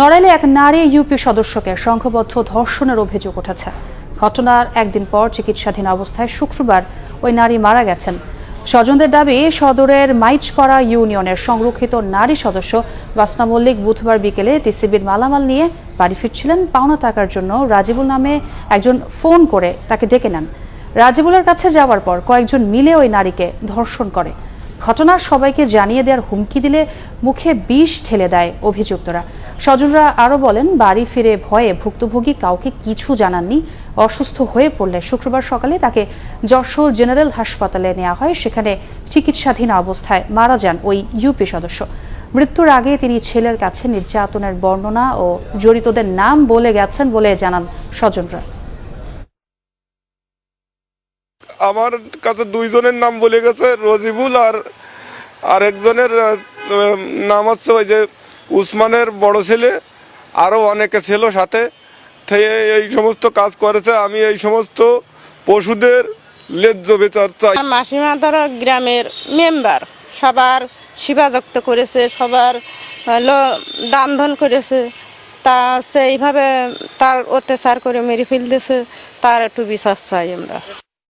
নড়াইলে এক নারী ইউপি সদস্যকে সংঘবদ্ধ ধর্ষণের অভিযোগ উঠেছে। ঘটনার একদিন পর চিকিৎসাধীন অবস্থায় শুক্রবার ওই নারী মারা গেছেন। স্বজনদের দাবি, সদরের মাইচপাড়া ইউনিয়নের সংরক্ষিত নারী সদস্য বাসনা মল্লিক বুধবার বিকেলে টিসিবির মালামাল নিয়ে বাড়ি ফিরছিলেন। পাওনা টাকার জন্য রাজিবুল নামে একজন ফোন করে তাকে ডেকে নেন। রাজিবুলের কাছে যাওয়ার পর কয়েকজন মিলে ওই নারীকে ধর্ষণ করে। ঘটনার সবাইকে জানিয়ে দেওয়ার হুমকি দিলে মুখে বিষ ঠেলে দেয় অভিযুক্তরা। স্বজনরা আরও বলেন, বাড়ি ফিরে ভয়ে ভুক্তভোগী কাউকে কিছু জানাননি, অসুস্থ হয়ে পড়লে শুক্রবার সকালে তাকে যশোর জেনারেল হাসপাতালে নেওয়া হয়, সেখানে চিকিৎসাধীন অবস্থায় মারা যান ওই ইউপি সদস্য। মৃত্যুর আগে তিনি ছেলের কাছে নির্যাতনের বর্ণনা ও জড়িতদের নাম বলে গেছেন বলে জানান স্বজনরা। আমার কাছে দুইজনের নাম বলে গেছে, রজিবুল আর আরেকজনের নাম হচ্ছে ওই যে উসমানের বড় ছেলে আরও অনেকে ছিল সাথে এই সমস্ত কাজ করেছে। আমি এই সমস্ত পশুদের লেজ্জ বিচার চাই। মাসিমা ধরো গ্রামের মেম্বার, সবার সেবাযুক্ত করেছে, সবার দান ধন করেছে। তা সেইভাবে তার অত্যাচার করে মেরে ফেলতেছে, তার একটু বিশ্বাস চাই আমরা।